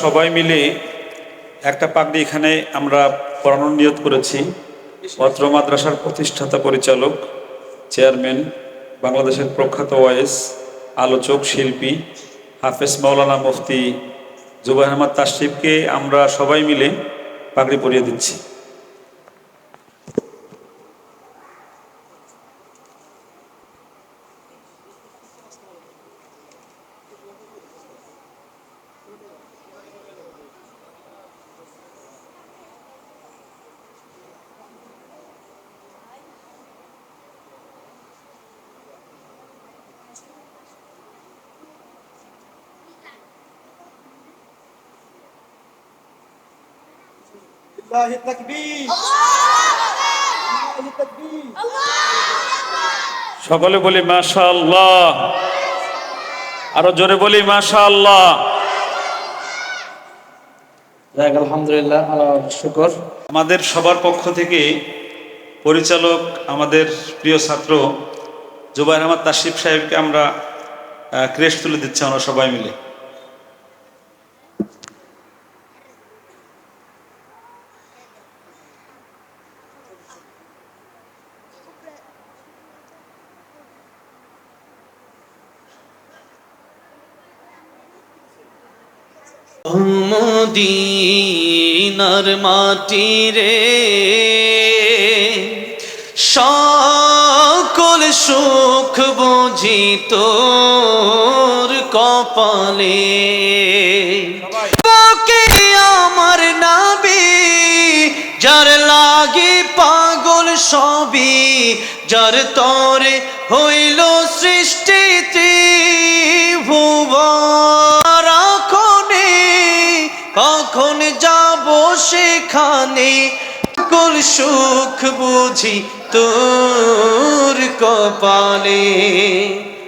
সবাই মিলে একটা পাগড়ি এখানে আমরা পড়ানোর নিয়ত করেছি। পত্র মাদ্রাসার প্রতিষ্ঠাতা পরিচালক, চেয়ারম্যান, বাংলাদেশের প্রখ্যাত ওয়েস আলোচক, শিল্পী, হাফেজ মৌলানা মুফতি জুবাই আহমদ তাশরিফকে আমরা সবাই মিলে পাগড়ি পরিয়ে দিচ্ছি। লিল্লাহি সকলে বলি মাশাআল্লাহ। আরও জোরে বলি মাশাআল্লাহ। যাক আলহামদুলিল্লাহ শুকর। আমাদের সবার পক্ষ থেকে পরিচালক আমাদের প্রিয় ছাত্র জুবাইর আহমদ তাসিফ সাহেবকে আমরা ক্রেশ তুলে দিচ্ছি আমরা সবাই মিলে। মদিনার মাটি রে সকল সুখ বুঝি তোর কপালে। বুকে আমার নাবি, যার লাগে পাগল সবই, যার তরে হইল সুখ বুঝি তোর কপালে।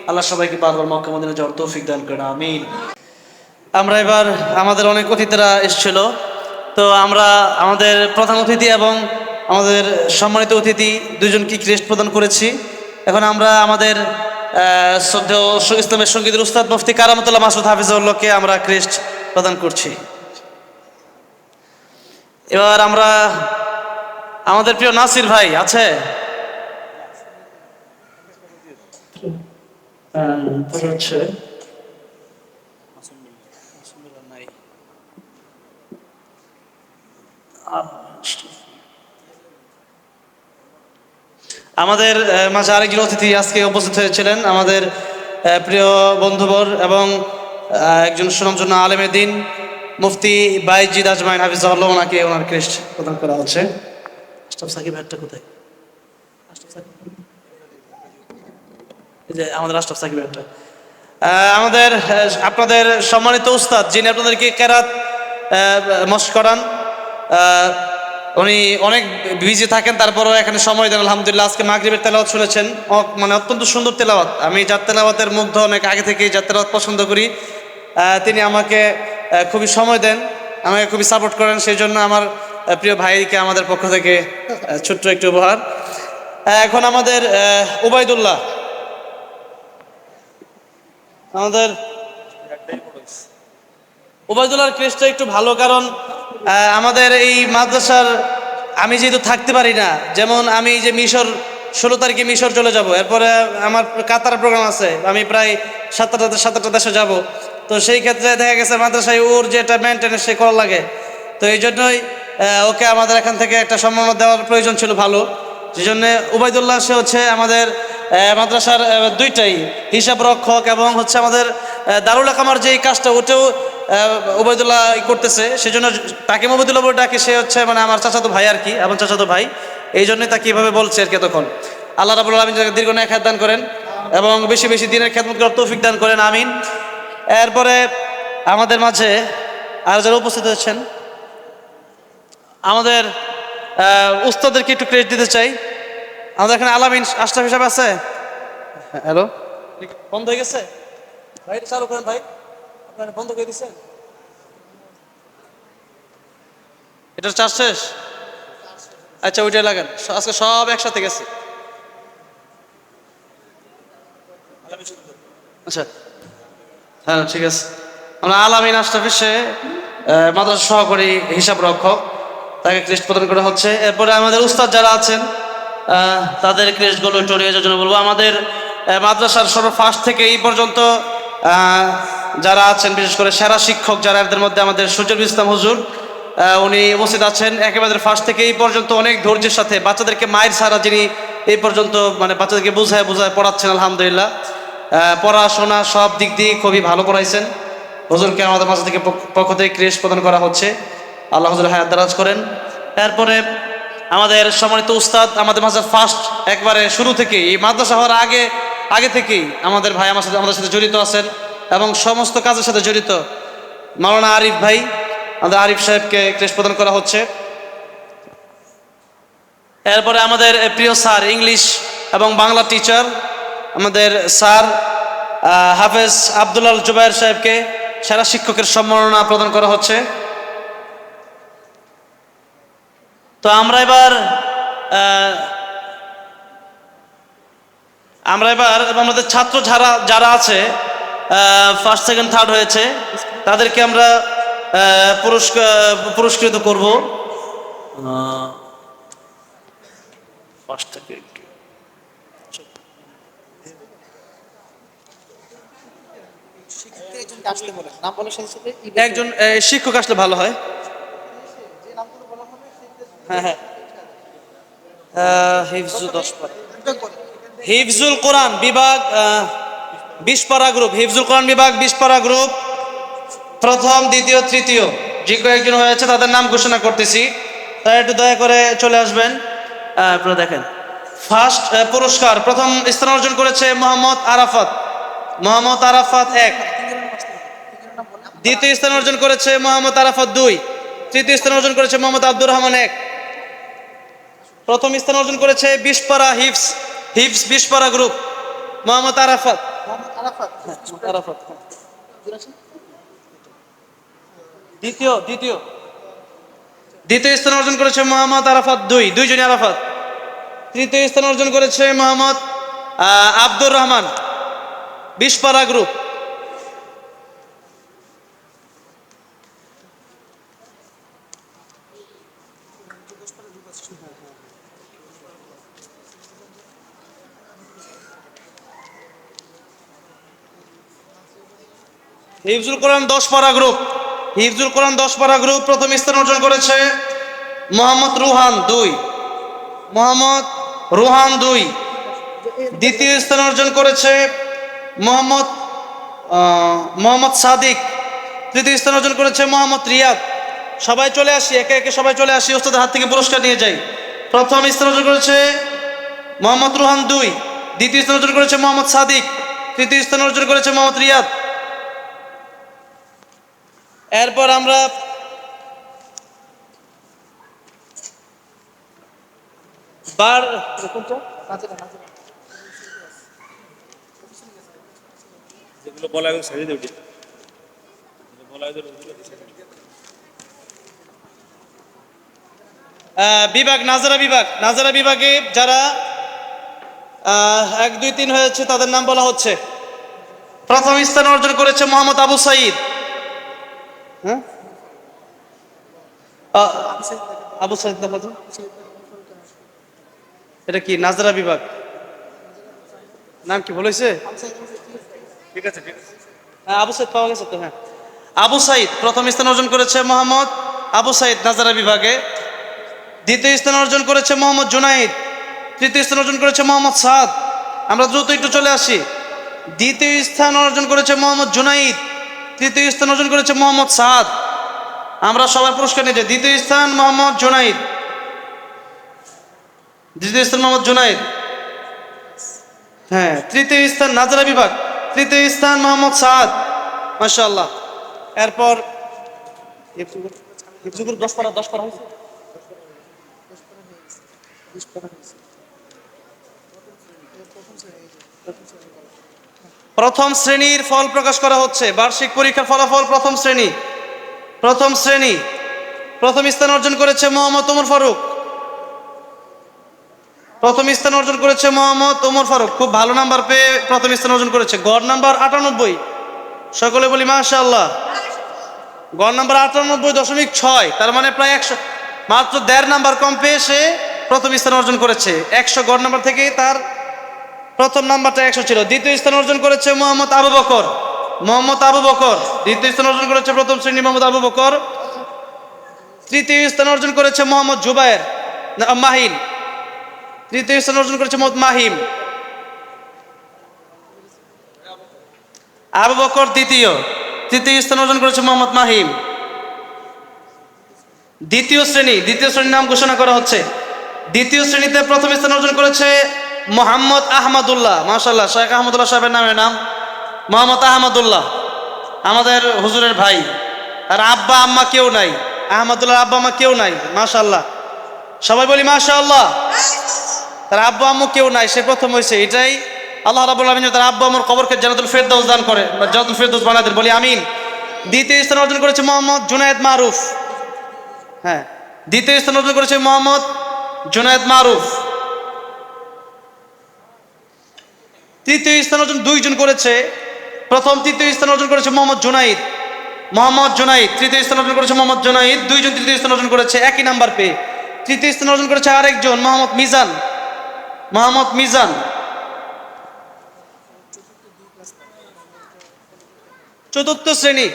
আল্লাহ সবাইকে বারবার মক্কা মদিনা যাওয়ার তৌফিক দান করেন, আমিন। আমরা এবার আমাদের অনেক অতিথিরা এসেছিল। তো আমরা আমাদের প্রধান অতিথি এবং আমাদের সম্মানিত অতিথি দুজনকে ক্রেস্ট প্রদান করেছি। এখন আমরা আমাদের শ্রদ্ধেয় ইসলামের সঙ্গীতের উস্তাদ মুফতি কারামতুল্লাহ মাসুদ হাফিজউল্লাহকে আমরা ক্রেস্ট প্রদান করছি। এবার আমরা আমাদের প্রিয় নাসির ভাই, আছে? আমাদের মাঝে আরেকজন অতিথি আজকে উপস্থিত হয়েছিলেন, আমাদের প্রিয় বন্ধুবর এবং একজন সুনামজন্য আলেমের দিন, মুফতি বাইজিদ আজমাইন হাফিজাহুল্লাহ, ওনাকে ওনার ক্রেস্ট প্রদান করা হচ্ছে। আশরাফ সাকিব হ্যাটটা কোথায়? আমাদের আশরাফ সাকিব একটা। আমাদের আপনাদের সম্মানিত উস্তাদ, যিনি আপনাদেরকে কেরাত মশ করান উনি অনেক বিজি থাকেন, তারপরও এখানে সময় দেন, আলহামদুলিল্লাহ। আজকে মাগরিবের তেলাওয়াত শুনেছেন। মানে অত্যন্ত সুন্দর তেলাওয়াত। আমি যার তেলাওয়াতের মুগ্ধ অনেক আগে থেকেই যার তেলাওয়াত পছন্দ করি তিনি আমাকে খুবই সময় দেন, আমাকে খুবই সাপোর্ট করেন, সেই জন্য আমার প্রিয় ভাইকে আমাদের পক্ষ থেকে ছোট্ট একটু উপহার। এখন আমাদের আহ, উবাইদুল্লাহ আমাদের উবায়দুল্লাহর ক্রেজটা একটু ভালো কারণ আমাদের এই মাদ্রাসার আমি যেহেতু থাকতে পারি না যেমন আমি যে মিশর ষোলো তারিখে মিশর চলে যাব এরপরে আমার কাতার প্রোগ্রাম আছে আমি প্রায় সাতটা সাতটা দেশে যাব। তো সেই ক্ষেত্রে দেখা গেছে মাদ্রাসায় ওর যেটা মেনটেনেন্স সে করা লাগে। তো এই জন্যই ওকে আমাদের এখান থেকে একটা সম্মাননা দেওয়ার প্রয়োজন ছিল ভালো। সেই জন্য উবায়দুল্লাহ সে হচ্ছে আমাদের মাদ্রাসার দুইটাই হিসাব রক্ষক এবং হচ্ছে আমাদের দারুল আকামার যে কাজটা, ওটাও উবায়দুল্লাহ করতেছে। সেই জন্য তাকে মবুদুল্লাহ বলে ডাকে, সে হচ্ছে মানে আমার চাচাতো ভাই আর কি এবং চাচাতো ভাই। এই জন্যই তাকে এভাবে বলছে আর কি তখন আল্লাহ রাবুল আলমিন দীর্ঘ ন্যায় দান করেন এবং বেশি বেশি দিনের খেদমত করার তৌফিক দান করেন, আমিন। এরপরে আমাদের মাঝে আর যারা উপস্থিত হচ্ছেন আমাদের উস্তাদেরকে একটু ক্রেডিট দিতে চাই। আমাদের এখানে আলামিন আশরাফ হিসাব আছে। হ্যালো? বন্ধ হয়ে গেছে? ভাই চালু করেন ভাই। আপনারা বন্ধ করে দিচ্ছেন এটার চার্জ শেষ? আচ্ছা ওইটাই লাগান। আজকে সব একসাথে গেছে। আচ্ছা। হ্যাঁ ঠিক আছে। আমরা আলামিন আশরাফ এসে মাদ্রাসা সহকারী হিসাব রক্ষক। তাকে ক্রেস্ট প্রদান করা হচ্ছে। এরপরে আমাদের উস্তাদ যারা আছেন তাদের ক্রেস্টগুলো নিয়ে যাওয়ার জন্য বলব। আমাদের মাদ্রাসার সর্ব ফার্স্ট থেকে এই পর্যন্ত যারা আছেন, বিশেষ করে সেরা শিক্ষক যারা, এদের মধ্যে আমাদের সুজল ইসলাম হুজুর উনি উপস্থিত আছেন। একেবারে ফার্স্ট থেকে এই পর্যন্ত অনেক ধৈর্যের সাথে বাচ্চাদেরকে মায়ের সারা যিনি এই পর্যন্ত মানে বাচ্চাদেরকে বোঝায় বুঝায় পড়াচ্ছেন, আলহামদুলিল্লাহ। পড়াশোনা সব দিক দিয়ে খুবই ভালো পড়াইছেন হুজুরকে আমাদের মাঝে থেকে পক্ষ- থেকে ক্রেশ প্রদান করা হচ্ছে। আল্লাহ হায়াত দারাজ করেন। এরপরে আমাদের সম্মানিত উস্তাদ, আমাদের মাঝে ফার্স্ট একবারে শুরু থেকে এই মাদ্রাসা হওয়ার আগে আগে থেকেই আমাদের ভাই আমার সাথে আমাদের সাথে জড়িত আছেন এবং সমস্ত কাজের সাথে জড়িত মাওলানা আরিফ ভাই, আমাদের আরিফ সাহেবকে ক্রেশ প্রদান করা হচ্ছে। এরপরে আমাদের প্রিয় স্যার ইংলিশ এবং বাংলা টিচার আমাদের স্যার হাফেজ আবদুল্লাল জুবাইর সাহেবকে সেরা শিক্ষকের সম্মাননা প্রদান করা হচ্ছে। তো আমরা এবার আমরা এবার আমাদের ছাত্র যারা যারা আছে ফার্স্ট সেকেন্ড থার্ড হয়েছে তাদেরকে আমরা পুরস্কার পুরস্কৃত করব। একজন শিক্ষক আসলে ভালো হয়। হিফজু দশ পারা। হিফজুল কোরআন বিভাগ বিশ পারা গ্রুপ। হিফজুল কোরআন বিভাগ বিশ পারা গ্রুপ। প্রথম, দ্বিতীয়, তৃতীয় যে কয়েকজন হয়েছে তাদের নাম ঘোষণা করতেছি। তারা একটু দয়া করে চলে আসবেন। আপনারা দেখেন। ফার্স্ট পুরস্কার। প্রথম স্থান অর্জন করেছে মোহাম্মদ আরাফাত। মোহাম্মদ আরাফাত এক। দ্বিতীয় স্থান অর্জন করেছে মোহাম্মদ আরাফাত দুই। তৃতীয় স্থান অর্জন করেছে মোহাম্মদ আব্দুর রহমান এক। প্রথম স্থান অর্জন করেছে বিশপাড়া হিপস হিপস বিশপাড়া গ্রুপ মোহাম্মদ আরাফাত। আরাফাত আরাফাত দ্বিতীয় দ্বিতীয়। দ্বিতীয় স্থান অর্জন করেছে মোহাম্মদ আরাফাত দুই, দুইজনই আরাফাত। তৃতীয় স্থান অর্জন করেছে মোহাম্মদ আব্দুর রহমান, বিশপাড়া গ্রুপ হিফজুল কোরআন দশ পারা গ্রুপ হিফজুল কোরআন দশ পারা গ্রুপ প্রথম স্থান অর্জন করেছে মোহাম্মদ রুহান দুই। মোহাম্মদ রুহান দুই। দ্বিতীয় স্থান অর্জন করেছে মোহাম্মদ মোহাম্মদ সাদিক। তৃতীয় স্থান অর্জন করেছে মোহাম্মদ রিয়াদ। সবাই চলে আসি, একে একে সবাই চলে আসি, ওস্তাদের হাত থেকে পুরস্কার নিয়ে যাই। প্রথম স্থান অর্জন করেছে মোহাম্মদ রুহান দুই। দ্বিতীয় স্থান অর্জন করেছে মোহাম্মদ সাদিক। তৃতীয় স্থান অর্জন করেছে মোহাম্মদ রিয়াদ। এরপর আমরা বার যেগুলো বলা হয় সাজিয়ে দেবে। বলা হয় বিভাগ নাজারা বিভাগ। নাজারা বিভাগে যারা এক দুই তিন হয়েছে তাদের নাম বলা হচ্ছে। প্রথম স্থান অর্জন করেছে মোহাম্মদ আবু সাইদ। হ্যাঁ? আবু সাইদ এটা কি নাজারা বিভাগ? নাম কি বলেছে ঠিক আছে ঠিক আছে। হ্যাঁ আবু সাইদ পাওয়া গেছে তো হ্যাঁ। আবু সাইদ প্রথম স্থান অর্জন করেছে মোহাম্মদ আবু সাইদ নাজারা বিভাগে। দ্বিতীয় স্থান অর্জন করেছে মোহাম্মদ জুনাইদ। তৃতীয় স্থান অর্জন করেছে মোহাম্মদ সাদ। আমরা দ্রুত একটু চলে আসি। দ্বিতীয় স্থান অর্জন করেছে মোহাম্মদ জুনাইদ। তৃতীয় স্থান অর্জন করেছে মোহাম্মদ সাদ। আমরা সবাই পুরস্কার নিয়েছি। দ্বিতীয় স্থান মোহাম্মদ জুনাইদ। দ্বিতীয় স্থান মোহাম্মদ জুনাইদ। হ্যাঁ তৃতীয় স্থান নাজারা বিভাগ। তৃতীয় স্থান মোহাম্মদ সাদ। মাশাআল্লাহ। এরপর দশ পারা দশ পারা হয়েছে। প্রথম শ্রেণির ফল প্রকাশ করা হচ্ছে। বার্ষিক পরীক্ষার ফলাফল প্রথম শ্রেণি। প্রথম শ্রেণি। প্রথম স্থান অর্জন করেছে মোহাম্মদ ওমর ফারুক। প্রথম স্থান অর্জন করেছে মোহাম্মদ ওমর ফারুক। খুব ভালো নাম্বার পেয়ে প্রথম স্থান অর্জন করেছে। গড় নাম্বার আটানব্বই। সকলে বলি, মাশাআল্লাহ। গড় নাম্বার আটানব্বই দশমিক ছয়। তার মানে প্রায় একশো, মাত্র দেড় নাম্বার কম পেয়ে সে প্রথম স্থান অর্জন করেছে। একশো গড় নাম্বার থেকে তার প্রথম নাম্বারটা একশো ছিল। দ্বিতীয় স্থান অর্জন করেছে মোহাম্মদ আবু বকর। মোহাম্মদ আবু বকর। দ্বিতীয় স্থান অর্জন করেছে প্রথম শ্রেণি মোহাম্মদ আবু বকর। তৃতীয় স্থান অর্জন করেছে মোহাম্মদ জুবায়ের মাহিন। তৃতীয় স্থান অর্জন করেছে মোহাম্মদ মাহিম। আবু বকর দ্বিতীয়। তৃতীয় স্থান অর্জন করেছে মোহাম্মদ মাহিম। দ্বিতীয় শ্রেণি, দ্বিতীয় শ্রেণির নাম ঘোষণা করা হচ্ছে। দ্বিতীয় শ্রেণীতে প্রথম স্থান অর্জন করেছে মোহাম্মদ আহমদুল্লাহ মাশাল্লাহ শেখ আহমদুল্লাহ সাহেবের নামের নাম? মোহাম্মদ আহমদুল্লাহ, আমাদের হুজুরের ভাই। আর আব্বা, আম্মা কেউ নাই আহমদুল্লাহ আব্বা, আম্মা কেউ নাই মাশাল্লাহ সবাই বলি, মাশাআল্লাহ। তার আব্বা, আম্মু কেউ নাই, সে প্রথম হয়েছে এটাই আল্লাহ রাবুল আলমিন তার আব্বা, আম্মুর কবরকে জানাতুল ফেরদৌস দান করে, বা জানাতুল ফেরদৌস বানাতেন বলি আমিন। দ্বিতীয় স্থান অর্জন করেছে মোহাম্মদ জুনায়েদ মারুফ। হ্যাঁ দ্বিতীয় স্থান অর্জন করেছে মোহাম্মদ জুনায়েদ মারুফ। তৃতীয় স্থান অর্জন দুইজন করেছে। প্রথম তৃতীয় স্থান অর্জন করেছে মোহাম্মদ জুনাইদ। মোহাম্মদ জুনাইদ, তৃতীয় স্থান অর্জন করেছে মোহাম্মদ জুনাইদ, দুইজন তৃতীয় স্থান অর্জন করেছে একই নাম্বার পেয়ে। তৃতীয় স্থান অর্জন করেছে আরেকজন, মোহাম্মদ মিজান। মোহাম্মদ মিজান। চতুর্থ শ্রেণি।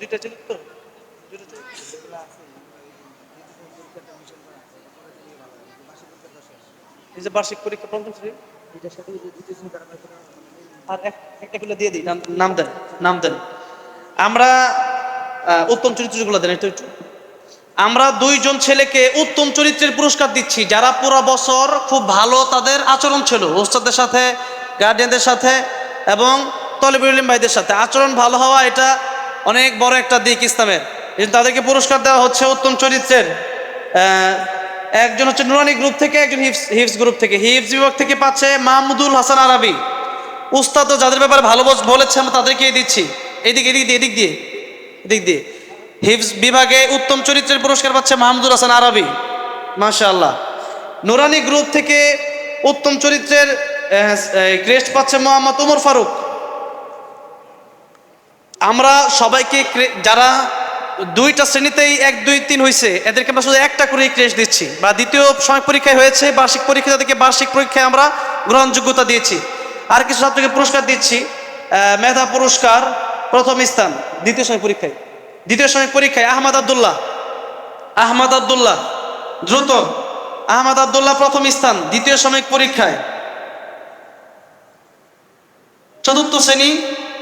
দুইটা চতুর্থ এই যে বার্ষিক পরীক্ষা পঞ্চম শ্রেণি? আর দিয়ে দিই, নাম- দেন, নাম দেন। আমরা উত্তম চরিত্রগুলো দেন, একটু আমরা দুইজন ছেলেকে উত্তম চরিত্রের পুরস্কার দিচ্ছি, যারা পুরো বছর খুব ভালো তাদের আচরণ ছিল ওস্তাদের সাথে গার্ডিয়ানদের সাথে, এবং তলিবুল ভাইদের সাথে। আচরণ ভালো হওয়া এটা অনেক বড় একটা দিক ইসলামের। তাদেরকে পুরস্কার দেওয়া হচ্ছে উত্তম চরিত্রের একজন হচ্ছে নুরানি গ্রুপ থেকে, একজন হিফস হিফস গ্রুপ থেকে। হিফস বিভাগ থেকে পাচ্ছে মাহমুদুল হাসান আরবি। উস্তাদ যাদের ব্যাপারে ভালো বলেছে, আমরা তাদেরকে দিচ্ছি। এদিক এদিক দিয়ে এদিক দিয়ে এদিক দিয়ে। হিফস বিভাগে উত্তম চরিত্রের পুরস্কার পাচ্ছে মাহমুদুল হাসান আরবি। মাশাআল্লাহ। নুরানি গ্রুপ থেকে উত্তম চরিত্রের ক্রেস্ট পাচ্ছে মোহাম্মদ উমর ফারুক। আমরা সবাইকে যারা দুইটা শ্রেণীতেই এক, দুই, তিন হয়েছে এদেরকে আমরা শুধু একটা করে ক্রেস্ট দিচ্ছি। বা দ্বিতীয় সময় পরীক্ষায় হয়েছে, বার্ষিক পরীক্ষা তাদেরকে বার্ষিক পরীক্ষায় আমরা গ্রহণযোগ্যতা দিয়েছি। আর কিছু ছাত্রকে পুরস্কার দিচ্ছি মেধা পুরস্কার, প্রথম স্থান, দ্বিতীয় সময় পরীক্ষায়। দ্বিতীয় সময় পরীক্ষায় আহমদ আবদুল্লাহ। আহমদ আবদুল্লাহ, দ্রুত। আহমদ আবদুল্লাহ প্রথম স্থান, দ্বিতীয় সাময়িক পরীক্ষায়। চতুর্থ শ্রেণি,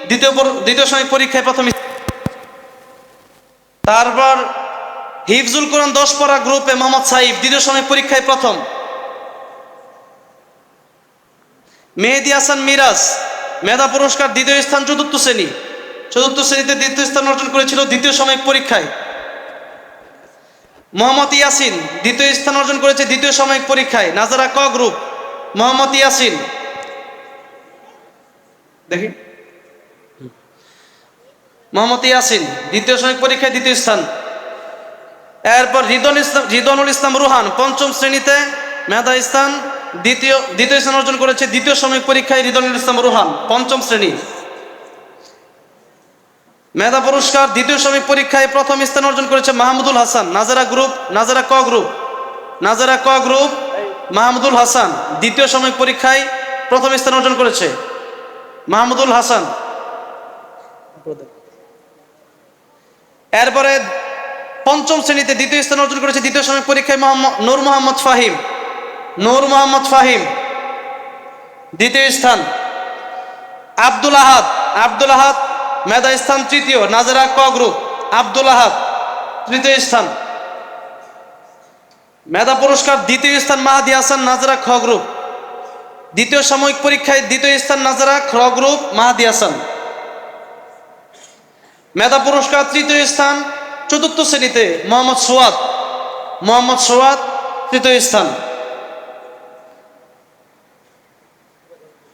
দ্বিতীয় দ্বিতীয় সাময়িক পরীক্ষায় প্রথম। তারপর হিফজুল কোরআন দশ পড়া গ্রুপে মোহাম্মদ সাইফ, দ্বিতীয় সময় পরীক্ষায় প্রথম। মেহেদি হাসান মিরাজ, মেধা পুরস্কার, দ্বিতীয় স্থান, চতুর্থ শ্রেণি। চতুর্থ শ্রেণীতে দ্বিতীয় স্থান অর্জন করেছিল দ্বিতীয় সাময়িক পরীক্ষায়। মোহাম্মদ ইয়াসিন, দ্বিতীয় স্থান অর্জন করেছে দ্বিতীয় সাময়িক পরীক্ষায়। নাজারা ক গ্রুপ, মোহাম্মদ ইয়াসিন। দেখি। মোহাম্মদ ইয়াসিন, দ্বিতীয় সাময়িক পরীক্ষায় দ্বিতীয় স্থান। এরপর রিদন ইসলাম রিদনুল ইসলাম রুহান, পঞ্চম শ্রেণীতে মেধা স্থান, দ্বিতীয় দ্বিতীয় স্থান অর্জন করেছে দ্বিতীয় শ্রমিক পরীক্ষায় রিদনুল ইসলাম রুহান, পঞ্চম শ্রেণি। মেধা পুরস্কার, দ্বিতীয় শ্রমিক পরীক্ষায় প্রথম স্থান অর্জন করেছে মাহমুদুল হাসান, নাজারা গ্রুপ নাজারা ক গ্রুপ। নাজারা ক গ্রুপ, মাহমুদুল হাসান, দ্বিতীয় শ্রমিক পরীক্ষায় প্রথম স্থান অর্জন করেছে মাহমুদুল হাসান। এরপরে পঞ্চম শ্রেণীতে দ্বিতীয় স্থান অর্জন করেছে দ্বিতীয় সাময়িক পরীক্ষায় মোহাম্মদ নূর মোহাম্মদ ফাহিম। নূর মোহাম্মদ ফাহিম। দ্বিতীয় স্থান, আব্দুল আহাদ। আব্দুল আহাদ মেধা স্থান তৃতীয়, নাজারা ক গ্রুপ আব্দুল আহাদ তৃতীয় স্থান। মেধা পুরস্কার দ্বিতীয় স্থান মাহাদি হাসান, নাজারা খ গ্রুপ দ্বিতীয় সাময়িক পরীক্ষায় দ্বিতীয় স্থান নাজারা খ গ্রুপ মাহাদি হাসান। মেধা পুরস্কার তৃতীয় স্থান, চতুর্থ শ্রেণীতে মোহাম্মদ সোয়াদ। মোহাম্মদ সোয়াদ, তৃতীয় স্থান।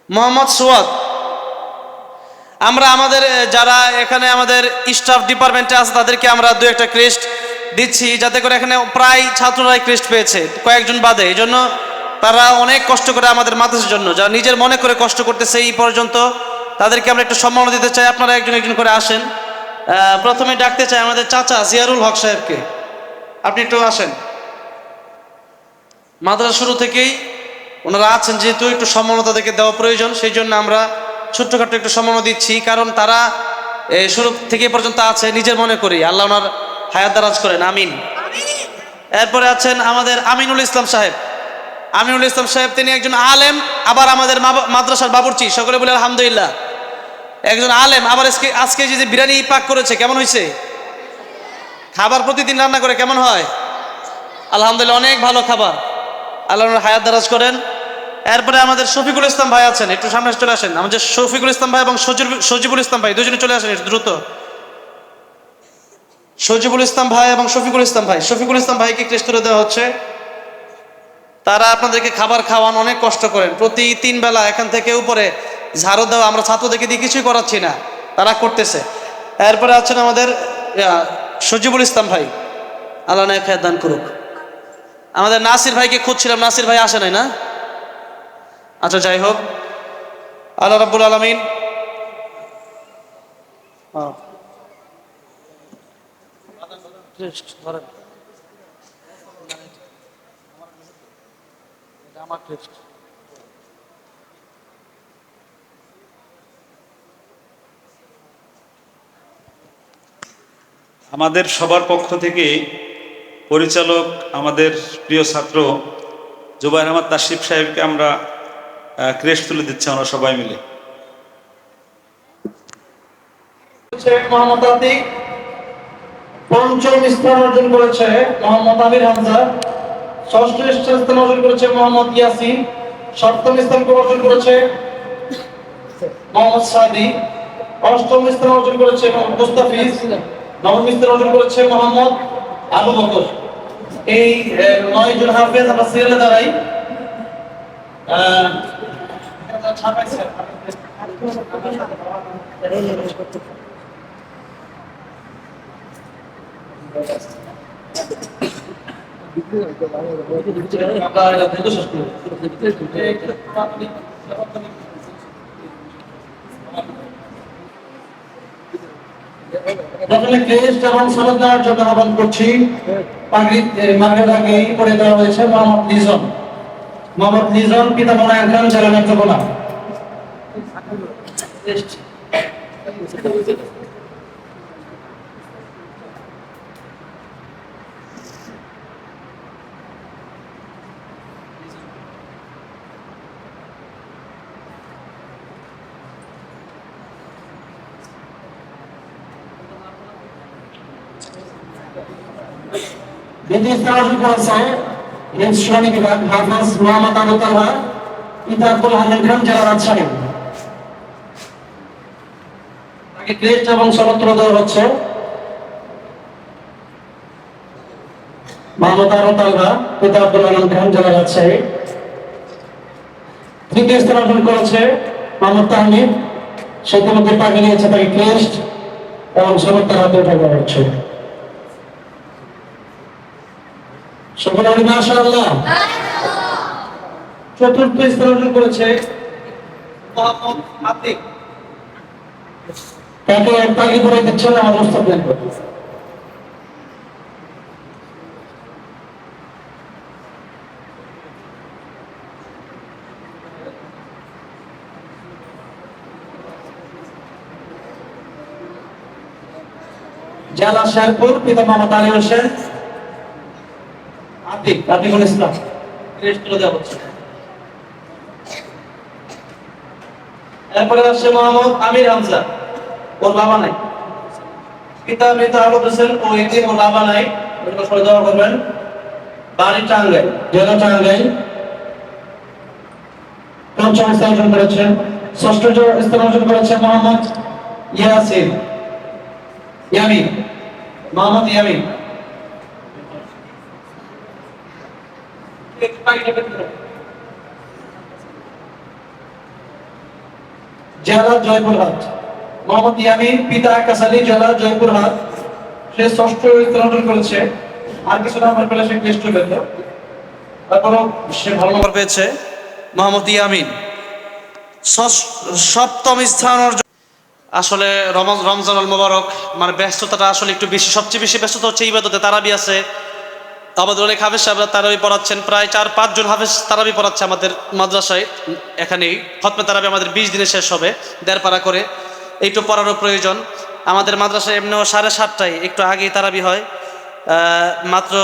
মোহাম্মদ সোয়াদ। আমরা আমাদের যারা এখানে আমাদের স্টাফ ডিপার্টমেন্টে আছে, তাদেরকে আমরা দু একটা ক্রেস্ট দিচ্ছি, যাতে করে এখানে প্রায় ছাত্ররাই ক্রেস্ট পেয়েছে, কয়েকজন বাদে। এই জন্য তারা অনেক কষ্ট করে আমাদের মাদ্রাসার জন্য, যারা নিজের মনে করে কষ্ট করতেছে এই পর্যন্ত, তাদেরকে আমরা একটু সম্মান দিতে চাই। আপনারা একজন একজন করে আসেন। প্রথমে ডাকতে চাই আমাদের চাচা জিয়ারুল হক সাহেবকে। আপনি একটু আসেন। মাদ্রাসা শুরু থেকেই ওনারা আছেন, যেহেতু একটু সম্মান তাদেরকে দেওয়া প্রয়োজন, সেই জন্য আমরা ছোট্টখাটো একটু সম্মান দিচ্ছি, কারণ তারা শুরু থেকে পর্যন্ত আছে, নিজের মনে করি। আল্লাহ ওনার হায়াত দারাজ করেন, আমিন। এরপরে আছেন আমাদের আমিনুল ইসলাম সাহেব। আমিনুল ইসলাম সাহেব, তিনি একজন আলেম, আবার আমাদের মাদ্রাসার বাবুর্চি, সকলে বলে আলহামদুলিল্লাহ। একজন আলেম আবার আজকে আজকে যে বিরিয়ানি পাক করেছে, কেমন হয়েছে? খাবার প্রতিদিন রান্না করে কেমন হয়? আলহামদুলিল্লাহ, অনেক ভালো খাবার। আল্লাহ হায়াত দারাজ করেন। এরপরে আমাদের শফিকুল ইসলাম ভাই আছেন, একটু সামনে চলে আসেন। আমাদের শফিকুল ইসলাম ভাই এবং সজিব- সজিবুল ইসলাম ভাই, দুজনে চলে আসেন একটু দ্রুত। সজিবুল ইসলাম ভাই এবং শফিকুল ইসলাম ভাই। শফিকুল ইসলাম ভাইকে ক্রেস্ট করে দেওয়া হচ্ছে। তারা আপনাদেরকে খাবার খাওয়ান, অনেক কষ্ট করেন। প্রতি তিন বেলা এখান থেকে উপরে ঝাড়ু দেওয়া, আমরা ছাত্রদেরকে দিয়ে কিছুই করাচ্ছি না, তারা করতেছে। এরপরে আছেন আমাদের সজিবুল ইসলাম ভাই। আল্লাহ নায়ক দান করুক। আমাদের নাসির ভাইকে খুঁজছিলাম, নাসির ভাই আসে নাই না? আচ্ছা যাই হোক। আল্লাহ রাব্বুল আলমিন আমাদের সবার পক্ষ থেকে পরিচালক আমাদের প্রিয় ছাত্র জুবাইর আহমদ তাশিফ সাহেবকে আমরা ক্রেস্ট তুলে দিচ্ছি আমরা সবাই মিলে। পঞ্চম স্থান অর্জন করেছে ষষ্ঠ স্থান অর্জন করেছে সপ্তম স্থান অর্জন করেছে? মোহাম্মদ অষ্টম স্থান অর্জন করেছে নবম স্থান অর্জন করেছে মোহাম্মদ আবু বকর। এই নয় জন হাফেজ আমরা সিরিয়ালে দাঁড়াই। আমরা এটা দ্রুত শেষ করব। প্রথমে ক্রেস্ট এবং সনদ দেওয়ার জন্য আহ্বান করছি। পাগড়ি মার্কেট আগে করে দেওয়া হয়েছে মোহাম্মদ নিজন। মোহাম্মদ নিজন, পিতা মনে একজন জেলা নেত্রকোনা। স্থান অর্জন করেছে হিন্দ শ্রেণি বিভাগ হাফেজ মোহাম্মদ আবু তালহা পিতা আব্দুল খান, জেলা রাজশাহী। তাকে ক্রেস্ট এবং সনত্র দেওয়া হচ্ছে। মোহাম্মদ আবু তালহা পিতা আব্দুল খান, জেলা রাজশাহী। তৃতীয় স্থান অর্জন করেছে মোহাম্মদ তাহমিদ। সে ইতিমধ্যে পাকে নিয়েছে তাকে ক্রেস্ট এবং সনত্র হাতে উঠে দেওয়া হচ্ছে। চতুর্থ স্থান অর্জন করেছে তাকে তাকে করে দিচ্ছেন আমার মুস্তাফ দেন জেলা শেরপুর, পিতা মোহাম্মদ আলী হোসেন। মোহাম্মদ আমির হামজা পিতা করবেন। জেলা পঞ্চম স্থান করেছেন ষষ্ঠ অর্জন মোহাম্মদ ইয়ামিন। জেলা জয়পুরহাট। মোহাম্মদ পিতা আকাশ আলী জেলা জয়পুরহাট। সে ষষ্ঠ করেছে। আর কিছু নাম্বার পেলে সে আসলে রমজ, রমজানুল মোবারক মানে ব্যস্ততাটা আসলে একটু বেশি, সবচেয়ে বেশি ব্যস্ততা হচ্ছে ইবাদতে তারাবি আছে। আমাদের অনেক হাফেজ সাহেবরা তারাবি পড়াচ্ছেন, প্রায় চার পাঁচজন হাফেজ তারাবি পড়াচ্ছে আমাদের মাদ্রাসায়। এখানেই খতমে তারাবি আমাদের বিশ দিনে শেষ হবে দেড় পারা করে। একটু পড়ারও প্রয়োজন। আমাদের মাদ্রাসায় এমনিও সাড়ে সাতটায় একটু আগেই তারাবি হয়। মাত্র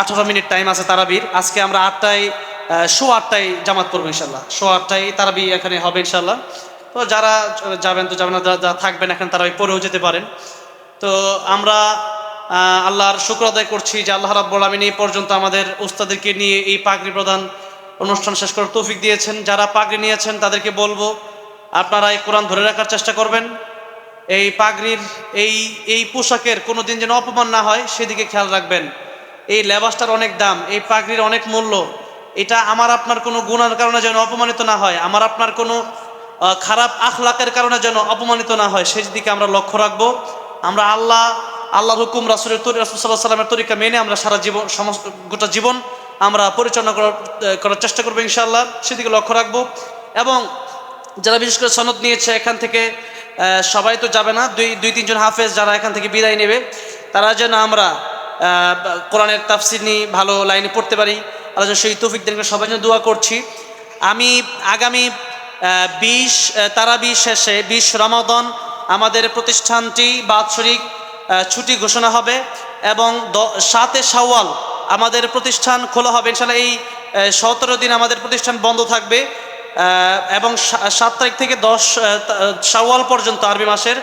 আঠারো মিনিট টাইম আছে তারাবির। আজকে আমরা আটটায় শো আটটায় জামাত পড়ব ইনশাল্লাহ শো আটটায় তারাবি এখানে হবে ইনশাল্লাহ তো যারা যাবেন তো যাবেন যারা থাকবেন, এখানে তারা ওই পড়েও যেতে পারেন। তো আমরা আল্লাহর শুক্র আদায় করছি যে আল্লাহ রাব্বুল আমিন এই পর্যন্ত আমাদের উস্তাদেরকে নিয়ে এই পাগড়ি প্রদান অনুষ্ঠান শেষ করার তৌফিক দিয়েছেন। যারা পাগড়ি নিয়েছেন, তাদেরকে বলব, আপনারা এই কোরআন ধরে রাখার চেষ্টা করবেন। এই পাগড়ির, এই এই পোশাকের কোনো দিন যেন অপমান না হয়, সেদিকে খেয়াল রাখবেন। এই লেবাসটার অনেক দাম, এই পাগড়ির অনেক মূল্য। এটা আমার আপনার কোনো গুণার কারণে যেন অপমানিত না হয়, আমার আপনার কোনো খারাপ আখলাকের কারণে যেন অপমানিত না হয়, সেদিকে আমরা লক্ষ্য রাখব। আমরা আল্লাহ আল্লাহ হুকুম, রাসুলের তরি, রাসুল সাল্লাহ সাল্লামের তরিকা মেনে আমরা সারা জীবন সমস্ত গোটা জীবন আমরা পরিচালনা করার করার চেষ্টা করব ইনশাআল্লাহ। সেদিকে লক্ষ্য রাখব। এবং যারা বিশেষ করে সনদ নিয়েছে এখান থেকে সবাই তো যাবে না। দুই দুই, তিনজন হাফেজ যারা এখান থেকে বিদায় নেবে, তারা যেন আমরা কোরআনের তাফসির নিয়ে ভালো লাইনে পড়তে পারি। আল্লাহ যেন সেই তৌফিক দেন। সবাই জন্য দোয়া করছি। আমি আগামী বিশ তারাবি শেষে, বিশ রমাদন আমাদের প্রতিষ্ঠানটি বাৎসরিক ছুটি ঘোষণা হবে এবং সাতে শাওয়াল আমাদের প্রতিষ্ঠান খোলা হবে। ইনশাল্লাহ এই সতেরো দিন আমাদের প্রতিষ্ঠান বন্ধ থাকবে। এবং সাত তারিখ থেকে দশ শাওয়াল পর্যন্ত আরবি মাসের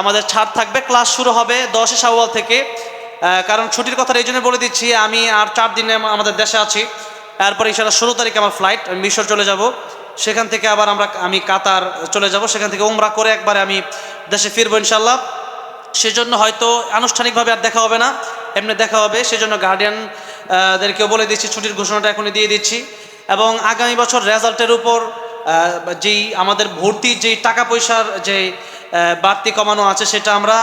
আমাদের ছাড় থাকবে। ক্লাস শুরু হবে দশে সাওয়াল থেকে। কারণ ছুটির কথা এই জন্য বলে দিচ্ছি, আমি আর চার দিনে আমাদের দেশে আছি। তারপরে ইনশাল্লাহ ষোলো তারিখে আমার ফ্লাইট মিশর চলে যাব। সেখান থেকে আবার আমরা, আমি কাতার চলে যাব। সেখান থেকে উমরা করে একবারে আমি দেশে ফিরবো ইনশাল্লাহ সেজন্য হয়তো আনুষ্ঠানিকভাবে আর দেখা হবে না। এমনি দেখা হবে, সেজন্য গার্ডিয়ান দেরকেও বলে দিচ্ছি, ছুটির ঘোষণাটা এখনই দিয়ে দিচ্ছি। এবং আগামী বছর রেজাল্টের উপর যেই আমাদের ভর্তির যেই টাকা পয়সার যে বাড়তি কমানো আছে, সেটা আমরা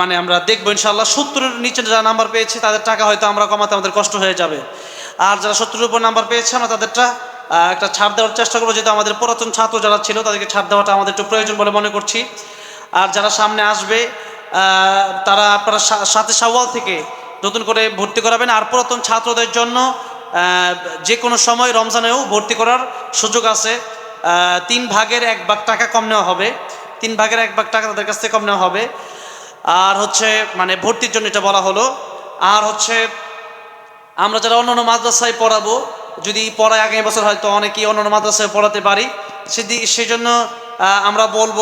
মানে আমরা দেখব ইনশাল্লাহ সত্তরের নিচে যারা নাম্বার পেয়েছে, তাদের টাকা হয়তো আমরা কমাতে আমাদের কষ্ট হয়ে যাবে। আর যারা সত্তরের উপর নাম্বার পেয়েছে, আমরা তাদেরটা একটা ছাড় দেওয়ার চেষ্টা করব। যেহেতু আমাদের পুরাতন ছাত্র যারা ছিল, তাদেরকে ছাড় দেওয়াটা আমাদের একটু প্রয়োজন বলে মনে করছি। আর যারা সামনে আসবে তারা আপনারা সাথে সাওয়াল থেকে নতুন করে ভর্তি করাবেন। আর পুরাতন ছাত্রদের জন্য যে কোনো সময় রমজানেও ভর্তি করার সুযোগ আছে। তিন ভাগের এক ভাগ টাকা কম নেওয়া হবে। তিন ভাগের এক ভাগ টাকা তাদের কাছ থেকে কম নেওয়া হবে। আর হচ্ছে মানে ভর্তির জন্য এটা বলা হলো। আর হচ্ছে, আমরা যারা অন্যান্য মাদ্রাসায় পড়াবো, যদি পড়ায় আগামী বছর হয়তো অনেকেই অন্যান্য মাদ্রাসায় পড়াতে পারি সেদিক সেই জন্য আমরা বলব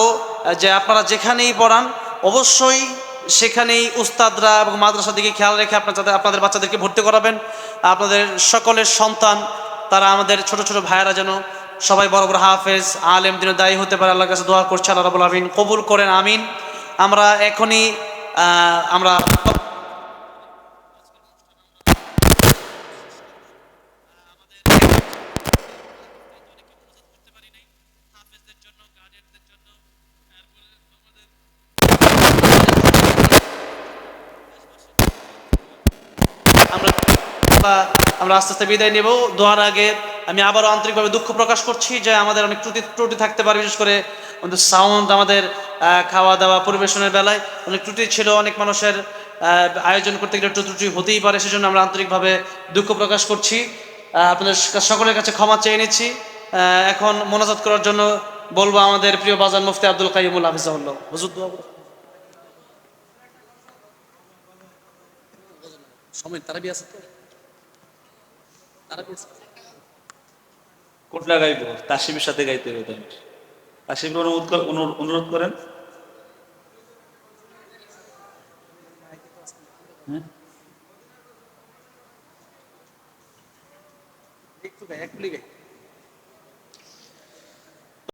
যে আপনারা যেখানেই পড়ান, অবশ্যই সেখানেই উস্তাদরা এবং মাদ্রাসার দিকে খেয়াল রেখে আপনার যাতে আপনাদের বাচ্চাদেরকে ভর্তি করাবেন। আপনাদের সকলের সন্তান, তারা আমাদের ছোট ছোট ভাইয়েরা যেন সবাই বড় বড় হাফেজ, আলেম দিনে দায়ী হতে পারে, আল্লাহর কাছে দোয়া করছে, আল্লাহ রাবুল আমিন কবুল করেন, আমিন। আমরা এখনই আমরা বা- আমরা আস্তে আস্তে বিদায় নেব। দোয়ার আগে আমি আবারও আন্তরিকভাবে দুঃখ প্রকাশ করছি যে আমাদের অনেক ত্রুটি ত্রুটি থাকতে পারে, বিশেষ করে আমাদের সাউন্ড আমাদের খাওয়া দাওয়া পরিবেশনের বেলায় অনেক ত্রুটি ছিল, অনেক মানুষের আয়োজন করতে গেলে একটু ত্রুটি হতেই পারে, সেজন্য আমরা আন্তরিকভাবে দুঃখ প্রকাশ করছি। আপনাদের সকলের কাছে ক্ষমা চেয়ে নিচ্ছি। এখন মোনাজাত করার জন্য বলব আমাদের প্রিয় বাজার মুফতি আব্দুল কাইমুল হাফিজাউল্লাহ হুজুর। সময় তারা আছে তো? কোনটা গাইব? তাসিমের সাথে গাইতে হবে তাই তাসিমের অনুরোধ অনুরোধ করেন। হ্যাঁ?